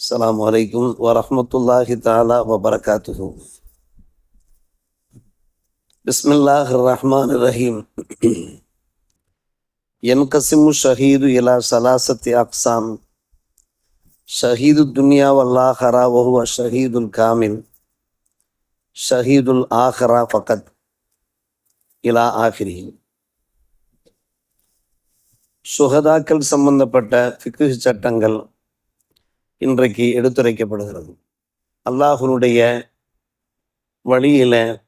السلام عليكم ورحمة الله تعالى وبركاته بسم الله الرحمن الرحيم ينقسم الشهيد إلى ثلاثة أقسام شهيد الدنيا والآخرة وهو الشهيد الكامل شهيد الآخرة فقط إلى آخره சுகதாக்கள் சம்பந்தப்பட்ட ஃபிக்கு சட்டங்கள் இன்றைக்கு எடுத்துரைக்கப்படுகிறது. அல்லாஹுனுடைய வழியில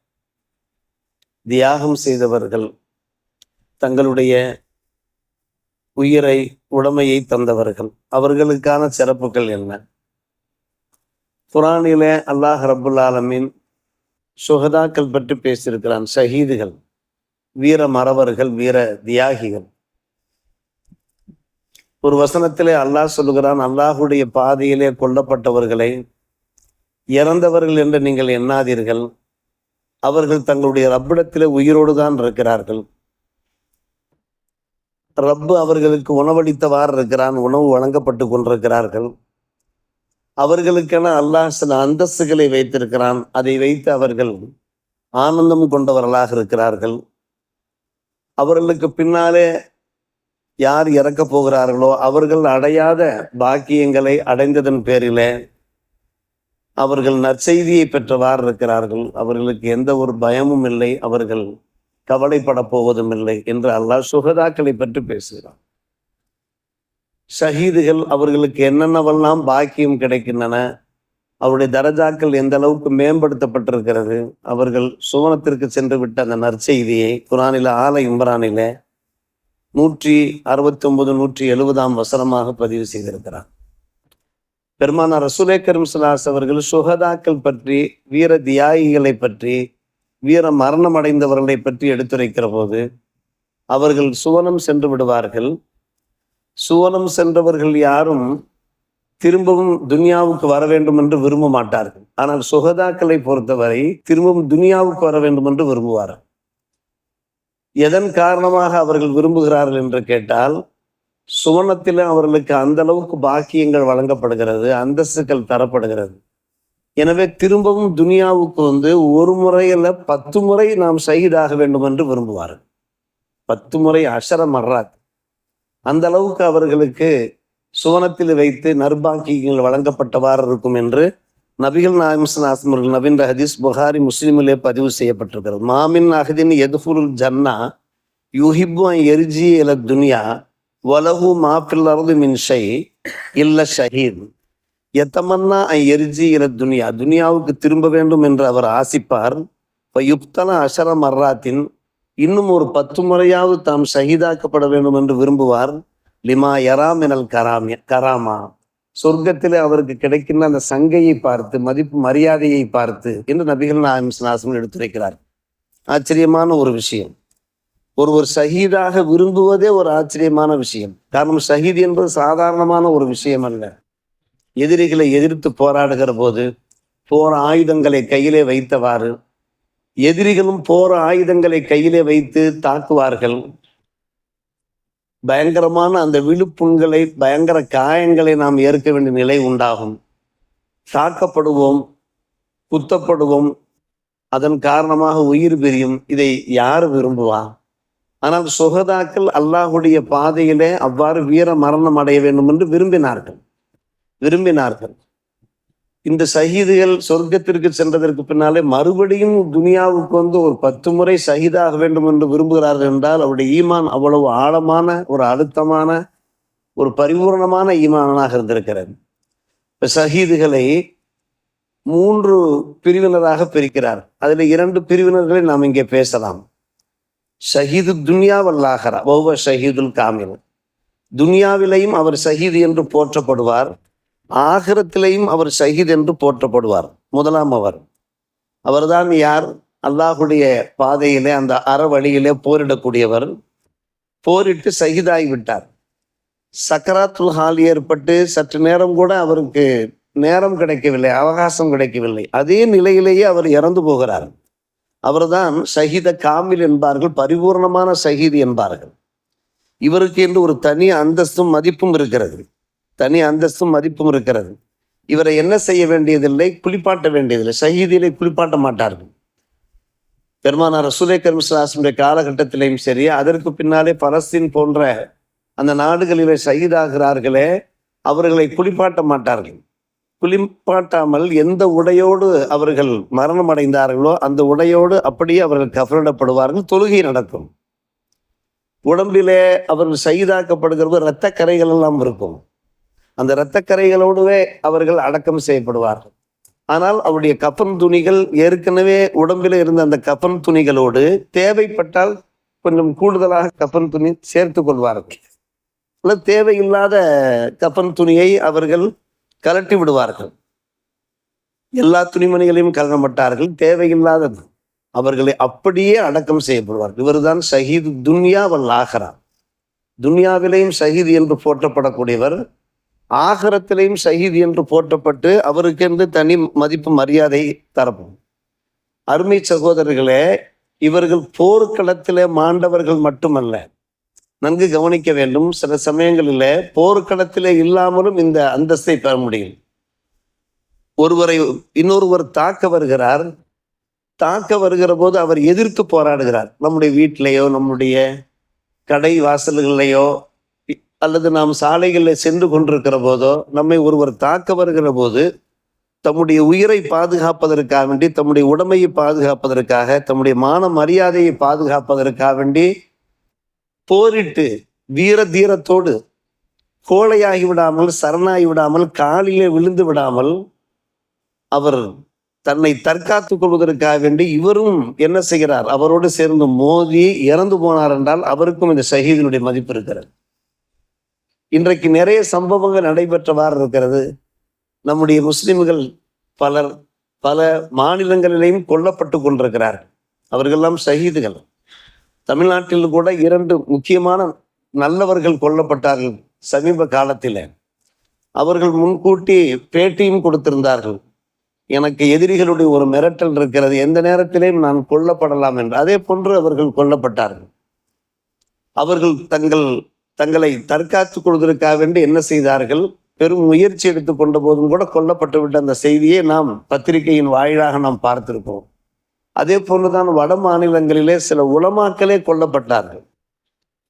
தியாகம் செய்தவர்கள் தங்களுடைய உயிரை உடமையை தந்தவர்கள் அவர்களுக்கான சிறப்புகள் என்ன? குரானில அல்லாஹ் ரபுல் ஆலமின் சுகதாக்கள் பற்றி பேசியிருக்கிறான். ஷஹீதுகள் வீர மறவர்கள் வீர தியாகிகள். ஒரு வசனத்திலே அல்லாஹ் சொல்லுகிறான் அல்லாஹுடைய பாதையிலே கொல்லப்பட்டவர்களை இறந்தவர்கள் என்று நீங்கள் எண்ணாதீர்கள். அவர்கள் தங்களுடைய ரப்பிடத்திலே உயிரோடு தான் இருக்கிறார்கள். ரப்பு அவர்களுக்கு உணவளித்தவாறு இருக்கிறான் உணவு வழங்கப்பட்டு கொண்டிருக்கிறார்கள். அவர்களுக்கென அல்லாஹ் சில அந்தஸ்துகளை வைத்திருக்கிறான். அதை வைத்து அவர்கள் ஆனந்தம் கொண்டவர்களாக இருக்கிறார்கள். அவர்களுக்கு பின்னாலே யார் இறக்கப் போகிறார்களோ அவர்கள் அடையாத பாக்கியங்களை அடைந்ததன் பேரிலே அவர்கள் நற்செய்தியை பெற்றவாறு இருக்கிறார்கள். அவர்களுக்கு எந்த ஒரு பயமும் இல்லை. அவர்கள் கவலைப்பட போவதும் இல்லை என்று அல்லாஹ் சுகதாக்களை பற்றி பேசுகிறான். ஷஹீதுகள் அவர்களுக்கு என்னென்னவெல்லாம் பாக்கியம் கிடைக்கின்றன அவருடைய தரஜாக்கள் எந்த அளவுக்கு மேம்படுத்தப்பட்டிருக்கிறது அவர்கள் சுவனத்திற்கு சென்று விட்ட அந்த நற்செய்தியை குரானில ஆல இம்ரானில நூற்றி அறுபத்தி ஒன்பது நூற்றி எழுபதாம் வசனமாக பதிவு செய்திருக்கிறார். பெருமானார் ரசூலே கரும் அவர்கள் சுகதாக்கள் பற்றி வீர தியாகிகளை பற்றி வீர மரணம் அடைந்தவர்களை பற்றி எடுத்துரைக்கிற போது அவர்கள் சுவனம் சென்று விடுவார்கள். சுவனம் சென்றவர்கள் யாரும் திரும்பவும் துனியாவுக்கு வர வேண்டும் என்று விரும்ப மாட்டார்கள் ஆனால் சுகதாக்களை பொறுத்தவரை திரும்பவும் துனியாவுக்கு வர வேண்டும் என்று விரும்புவார்கள். எதன் காரணமாக அவர்கள் விரும்புகிறார்கள் என்று கேட்டால் சுவனத்தில் அவர்களுக்கு அந்த அளவுக்கு பாக்கியங்கள் வழங்கப்படுகிறது அந்தஸ்துகள் தரப்படுகிறது. எனவே திரும்பவும் துனியாவுக்கு வந்து ஒரு முறையில் பத்து முறை நாம் சகிதாக வேண்டும் என்று விரும்புவார்கள். பத்து முறை அசரம் மர்ராத். அந்த அளவுக்கு அவர்களுக்கு சுவனத்தில் வைத்து நர்பாக்கியங்கள் வழங்கப்பட்டவாறு இருக்கும் என்று நபிகள் நாயம்சனாசமர்கள் நவீன் ஹதீஸ் புகாரி முஸ்லீமிலே பதிவு செய்யப்பட்டிருக்கிறது. மாமின் அஹதின் எதுஃபுல் ஜன்னா யுஹிப்பு எரிஜி இல துனியா வலகு மாஃபில் அருது மின் ஷை இல்ல ஷஹீத். எத்தமன்னா எரிஜி இல துனியா துனியாவுக்கு திரும்ப வேண்டும் என்று அவர் ஆசிப்பார். யுப்தன அஷர மர்ராத்தின் இன்னும் ஒரு பத்து முறையாவது தாம் ஷஹீதாக்கப்பட வேண்டும் என்று விரும்புவார். லிமா யராம் எனல் கராமிய கராமா. சொர்க்கத்தில் அவருக்கு கிடைக்கின்ற அந்த சங்கையை பார்த்து மதிப்பு மரியாதையை பார்த்து என்று நபிகள் நாயம் எடுத்துரைக்கிறார். ஆச்சரியமான ஒரு விஷயம். ஒருவர் ஷஹீதாக விரும்புவதே ஒரு ஆச்சரியமான விஷயம். காரணம் ஷஹீத் என்பது சாதாரணமான ஒரு விஷயம் அல்ல. எதிரிகளை எதிர்த்து போராடுகிற போது போர் ஆயுதங்களை கையிலே வைத்தவாறு எதிரிகளும் போர் ஆயுதங்களை கையிலே வைத்து தாக்குவார்கள். பயங்கரமான அந்த விழுப்புண்களை பயங்கர காயங்களை நாம் ஏற்க வேண்டிய நிலை உண்டாகும். தாக்கப்படுவோம் குத்தப்படுவோம் அதன் காரணமாக உயிர் பிரியும். இதை யார் விரும்புவா? ஆனால் சுகதாக்கள் அல்லாஹுடைய பாதையிலே அவ்வாறு வீர மரணம் அடைய வேண்டும் என்று விரும்பினார்கள். விரும்பினார்கள். இந்த சகிதுகள் சொர்க்கத்திற்கு சென்றதற்கு பின்னாலே மறுபடியும் துனியாவுக்கு வந்து ஒரு பத்து முறை சகிதாக வேண்டும் என்று விரும்புகிறார்கள் என்றால் அவருடைய ஈமான் அவ்வளவு ஆழமான ஒரு அழுத்தமான ஒரு பரிபூர்ணமான ஈமானாக இருந்திருக்கிறது. இப்ப சகிதுகளை மூன்று பிரிவினராக பிரிக்கிறார். அதில் இரண்டு பிரிவினர்களை நாம் இங்கே பேசலாம். ஷஹீது துன்யா வல்லாகரா ஒவ்வொரு ஷஹீதுல் காமில். துன்யாவிலையும் அவர் ஷஹீது என்று போற்றப்படுவார். ஆகிரத்திலையும் அவர் ஷஹீத் என்று போற்றப்படுவார். முதலாம் அவர். அவர்தான் யார்? அல்லாஹுடைய பாதையிலே அந்த அறவழியிலே போரிடக்கூடியவர். போரிட்டு ஷஹீதாகி விட்டார். சக்கராத்துல் ஹால் ஏற்பட்டு சற்று நேரம் கூட அவருக்கு நேரம் கிடைக்கவில்லை அவகாசம் கிடைக்கவில்லை. அதே நிலையிலேயே அவர் இறந்து போகிறார். அவர்தான் ஷஹீத காமில் என்பார்கள் பரிபூர்ணமான ஷஹீத் என்பார்கள். இவருக்கு என்று ஒரு தனி அந்தஸ்தும் மதிப்பும் இருக்கிறது. தனி அந்தஸ்தும் மதிப்பும் இருக்கிறது. இவரை என்ன செய்ய வேண்டியதில்லை? குளிப்பாட்ட வேண்டியதில்லை. ஷஹீதிலே குளிப்பாட்ட மாட்டார்கள். பெருமானார் ரசூலை கர்மசாசனுடைய காலகட்டத்திலையும் சரி அதற்கு பின்னாலே பலஸ்தீன் போன்ற அந்த நாடுகளிலே ஷஹீதாகிறார்களே அவர்களை குளிப்பாட்ட மாட்டார்கள். குளிப்பாட்டாமல் எந்த உடையோடு அவர்கள் மரணம் அடைந்தார்களோ அந்த உடையோடு அப்படியே அவர்கள் கஃனிடப்படுவார்கள் தொழுகை நடக்கும். உடம்பிலே அவர்கள் ஷஹீதாக்கப்படுகிறது இரத்த கரைகள் எல்லாம் இருக்கும். அந்த இரத்தக்கரைகளோடுவே அவர்கள் அடக்கம் செய்யப்படுவார்கள். ஆனால் அவருடைய கஃன் துணிகள் ஏற்கனவே உடம்பில் இருந்த அந்த கஃன் துணிகளோடு தேவைப்பட்டால் கொஞ்சம் கூடுதலாக கஃன் துணி சேர்த்து கொள்வார்கள். தேவையில்லாத கஃன் துணியை அவர்கள் கலட்டி விடுவார்கள். எல்லா துணிமணிகளையும் கலர மாட்டார்கள். தேவையில்லாதது. அவர்களை அப்படியே அடக்கம் செய்யப்படுவார்கள். இவர்தான் ஷஹீத் துன்யாவல் ஆகிறார் ஆஹரா. துன்யாவிலேயும் ஷஹீத் என்று போற்றப்படக்கூடியவர் ஆகரத்திலையும் ஷஹீத் என்று போற்றப்பட்டு அவருக்கென்று தனி மதிப்பு மரியாதை தரப்போம். அருமை சகோதரர்களே இவர்கள் போர்க்களத்திலே மாண்டவர்கள் மட்டுமல்ல. நன்கு கவனிக்க வேண்டும். சில சமயங்களில் போர்க்களத்திலே இல்லாமலும் இந்த அந்தஸ்தை பெற முடியும். ஒருவரை இன்னொருவர் தாக்க வருகிறார். தாக்க வருகிற போது அவர் எதிர்த்து போராடுகிறார். நம்முடைய வீட்டிலேயோ நம்முடைய கடை வாசல்கள்லையோ அல்லது நாம் சாலைகளில் சென்று கொண்டிருக்கிற போதோ நம்மை ஒருவர் தாக்க வருகிற போது தம்முடைய உயிரை பாதுகாப்பதற்காக வேண்டி தம்முடைய உடமையை பாதுகாப்பதற்காக தம்முடைய மான மரியாதையை பாதுகாப்பதற்காக வேண்டி போரிட்டு வீர தீரத்தோடு கோழையாகி விடாமல் சரணாகி விடாமல் காலிலே விழுந்து விடாமல் அவர் தன்னை தற்காத்துக் கொள்வதற்காக வேண்டி இவரும் என்ன செய்கிறார்? அவரோடு சேர்ந்து மோதி இறந்து போனார் என்றால் அவருக்கும் இந்த சகிதனுடைய மதிப்பு இருக்கிறது. இன்றைக்கு நிறைய சம்பவங்கள் நடைபெற்றவாறு இருக்கிறது. நம்முடைய முஸ்லிம்கள் பலர் பல மாநிலங்களிலேயும் கொல்லப்பட்டு கொண்டிருக்கிறார்கள். அவர்களெல்லாம் சகிதுகள் தமிழ்நாட்டில் கூட இரண்டு முக்கியமான நல்லவர்கள் கொல்லப்பட்டார்கள் சமீப காலத்தில். அவர்கள் முன்கூட்டி பேட்டியும் கொடுத்திருந்தார்கள். எனக்கு எதிரிகளுடைய ஒரு மிரட்டல் இருக்கிறது. எந்த நேரத்திலேயும் நான் கொல்லப்படலாம் என்று. அதே போன்று அவர்கள் கொல்லப்பட்டார்கள். அவர்கள் தங்கள் தங்களை தற்காத்துக் கொள்வதற்காக வேண்டி என்ன செய்தார்கள்? பெரும் முயற்சி எடுத்து கொண்ட போதும் கூட கொல்லப்பட்டு விட்ட அந்த செய்தியை நாம் பத்திரிகையின் வாயிலாக நாம் பார்த்திருப்போம் அதே போன்றுதான் வட மாநிலங்களிலே சில உலமாக்களே கொல்லப்பட்டார்கள்.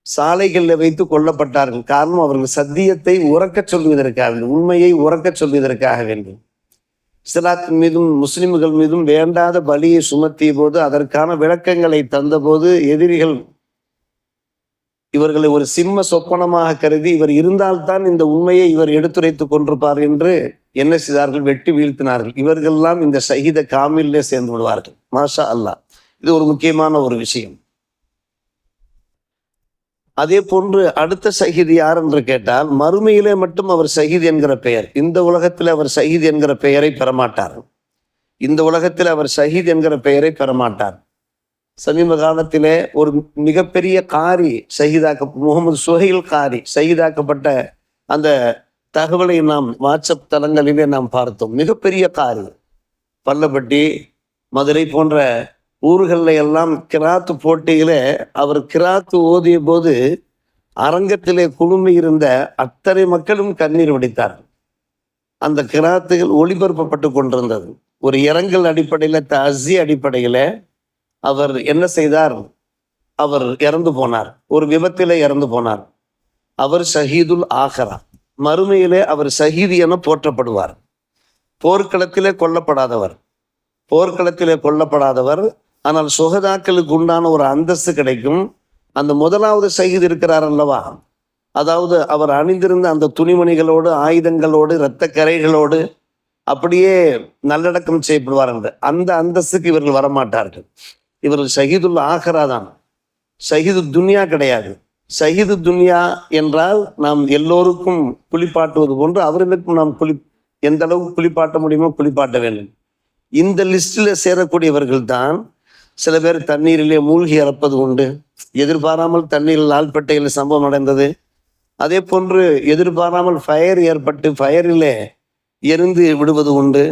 சாலைகளில் வைத்து கொல்லப்பட்டார்கள். காரணம் அவர்கள் சத்தியத்தை உறக்கச் சொல்வதற்காக வேண்டும். உண்மையை உறக்கச் சொல்வதற்காக வேண்டும். இஸ்லாத்தின் மீதும் முஸ்லிம்கள் மீதும் வேண்டாத பலியை சுமத்திய போது அதற்கான விளக்கங்களை தந்தபோது எதிரிகள் இவர்களை ஒரு சிம்ம சொப்பனமாக கருதி இவர் இருந்தால்தான் இந்த உண்மையை இவர் எடுத்துரைத்துக் கொண்டிருப்பார் என்று என்ன செய்தார்கள்? வெட்டி வீழ்த்தினார்கள். இவர்கள்லாம் இந்த சகித காமிலே சேர்ந்து விடுவார்கள். மாஷா அல்லாஹ். இது ஒரு முக்கியமான ஒரு விஷயம். அதே போன்று அடுத்த ஷஹீத் யார் என்று கேட்டால் மறுமையிலே மட்டும் அவர் ஷஹீத் என்கிற பெயர். இந்த உலகத்தில் அவர் ஷஹீத் என்கிற பெயரை பெறமாட்டார். இந்த உலகத்தில் அவர் ஷஹீத் என்கிற பெயரை பெறமாட்டார். சமீப காலத்திலே ஒரு மிகப்பெரிய காரி சகிதாக்க முகமது சுஹைல் காரி சகிதாக்கப்பட்ட அந்த தகவலை நாம் வாட்ஸ்அப் தளங்களிலே நாம் பார்த்தோம். மிகப்பெரிய காரி. பல்லப்பட்டி மதுரை போன்ற ஊர்களில் எல்லாம் கிராத்து போட்டியிலே அவர் கிராத்து ஓதிய போது அரங்கத்திலே குழுமி இருந்த அத்தனை மக்களும் கண்ணீர் வடித்தார்கள். அந்த கிராத்துகள் ஒளிபரப்பப்பட்டு கொண்டிருந்தது. ஒரு இரங்கல் அடிப்படையில் தசி அடிப்படையில் அவர் என்ன செய்தார்? அவர் இறந்து போனார். ஒரு விபத்திலே இறந்து போனார். அவர் ஷஹீதுல் ஆகரா மறுமையிலே அவர் ஷஹீது என போற்றப்படுவார். போர்க்களத்திலே கொல்லப்படாதவர். போர்க்களத்திலே கொல்லப்படாதவர். ஆனால் சுகதாக்களுக்கு உண்டான ஒரு அந்தஸ்து கிடைக்கும். அந்த முதலாவது ஷஹீத் இருக்கிறார் அல்லவா? அதாவது அவர் அணிந்திருந்த அந்த துணிமணிகளோடு ஆயுதங்களோடு இரத்த கரைகளோடு அப்படியே நல்லடக்கம் செய்யப்படுவார் என்று. அந்த அந்தஸ்துக்கு இவர்கள் வரமாட்டார்கள். இவர் ஷஹீதுல் ஆஹரா தான். ஷஹீது துன்யா கிடையாது. சகிது துன்யா என்றால் நாம் எல்லோருக்கும் குளிப்பாட்டுவது போன்று அவர்களுக்கும் நாம் குளி எந்த அளவுக்கு குளிப்பாட்ட முடியுமோ குளிப்பாட்ட வேண்டும். இந்த லிஸ்டில் சேரக்கூடியவர்கள் தான் சில பேர் தண்ணீரிலே மூழ்கி இறப்பது உண்டு. எதிர்பாராமல் தண்ணீரில் ஆள்பட்டையில் சம்பவம் நடந்தது. அதே போன்று எதிர்பாராமல் ஃபயர் ஏற்பட்டு ஃபயரிலே எரிந்து விடுவது உண்டு.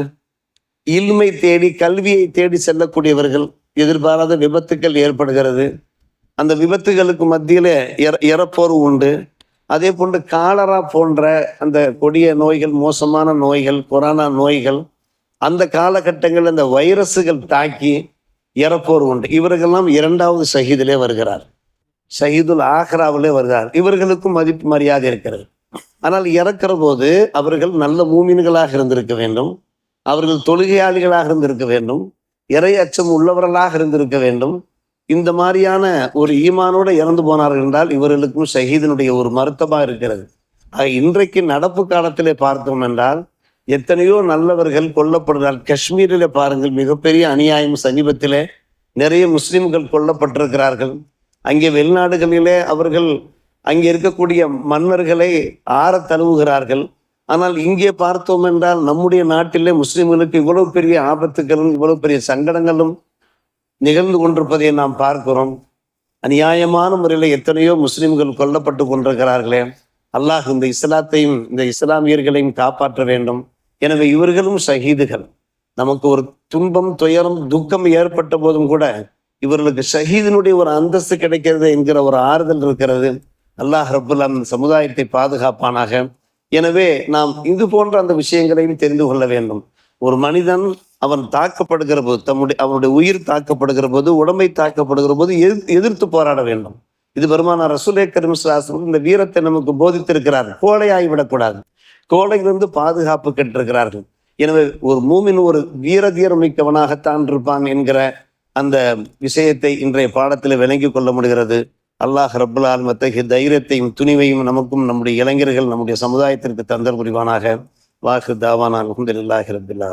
இல்மை தேடி கல்வியை தேடி செல்லக்கூடியவர்கள் எதிர்பாராத விபத்துக்கள் ஏற்படுகிறது. அந்த விபத்துகளுக்கு மத்தியில் இற இறப்போர் உண்டு. அதே போன்று காலரா போன்ற அந்த கொடிய நோய்கள் மோசமான நோய்கள் கொரோனா நோய்கள் அந்த காலகட்டங்களில் அந்த வைரஸுகள் தாக்கி இறப்போர் உண்டு. இவர்களெல்லாம் இரண்டாவது சகிதிலே வருகிறார். ஷஹீதுல் ஆக்ராவிலே வருகிறார். இவர்களுக்கும் மதிப்பு மரியாதை இருக்கிறது. ஆனால் இறக்கிற போது அவர்கள் நல்ல மூமின்களாக இருந்திருக்க வேண்டும். அவர்கள் தொழுகையாளிகளாக இருந்திருக்க வேண்டும். இறை அச்சம் உள்ளவர்களாக இருந்திருக்க வேண்டும். இந்த மாதிரியான ஒரு ஈமானோடு இறந்து போனார்கள் என்றால் இவர்களுக்கும் ஷஹீதனுடைய ஒரு மருத்துவமாக இருக்கிறது. ஆக இன்றைக்கு நடப்பு காலத்திலே பார்த்தோம் என்றால் எத்தனையோ நல்லவர்கள் கொல்லப்படுகிறார். காஷ்மீரில் பாருங்கள் மிகப்பெரிய அநியாயம். சமீபத்திலே நிறைய முஸ்லிம்கள் கொல்லப்பட்டிருக்கிறார்கள். அங்கே வெளிநாடுகளிலே அவர்கள் அங்கே இருக்கக்கூடிய மன்னர்களை ஆற தழுவுகிறார்கள். ஆனால் இங்கே பார்த்தோம் என்றால் நம்முடைய நாட்டிலே முஸ்லிம்களுக்கு இவ்வளவு பெரிய ஆபத்துகளும் இவ்வளவு பெரிய சங்கடங்களும் நிகழ்ந்து கொண்டிருப்பதை நாம் பார்க்கிறோம். அநியாயமான முறையில் எத்தனையோ முஸ்லிம்கள் கொல்லப்பட்டு கொண்டிருக்கிறார்களே. அல்லாஹ் இந்த இஸ்லாத்தையும் இந்த இஸ்லாமியர்களையும் காப்பாற்ற வேண்டும். எனவே இவர்களும் ஷஹீதுகள். நமக்கு ஒரு துன்பம் துயரம் துக்கம் ஏற்பட்ட போதும் கூட இவர்களுக்கு ஷஹீதினுடைய ஒரு அந்தஸ்து கிடைக்கிறது என்கிற ஒரு ஆறுதல் இருக்கிறது. அல்லாஹ் ரபுல்லா அந்த சமுதாயத்தை பாதுகாப்பானாக. எனவே நாம் இது போன்ற அந்த விஷயங்களையும் தெரிந்து கொள்ள வேண்டும். ஒரு மனிதன் அவன் தாக்கப்படுகிற போது தம்முடைய அவனுடைய உயிர் தாக்கப்படுகிற போது உடம்பை தாக்கப்படுகிற போது எதிர் எதிர்த்து போராட வேண்டும். இது பெருமான ரசூலே கரிமசாசனம் இந்த வீரத்தை நமக்கு போதித்திருக்கிறார். கோழையாகி விடக்கூடாது. கோழையிலிருந்து பாதுகாப்பு கெட்டிருக்கிறார்கள். எனவே ஒரு மூமின் ஒரு வீர தீரம் மிக்கவனாகத்தான் இருப்பான் என்கிற அந்த விஷயத்தை இன்றைய பாடத்தில் விளங்கி கொள்ள முடிகிறது. அல்லாஹ் ரப்புல் ஆலமீன் அத்தகைய தைரியத்தையும் துணிவையும் நமக்கும் நம்முடைய இளைஞர்கள் நம்முடைய சமுதாயத்திற்கு தந்தல் புரிவானாக. வாக்கு தாவானா அல்ஹம்துலில்லாஹி ரப்பில்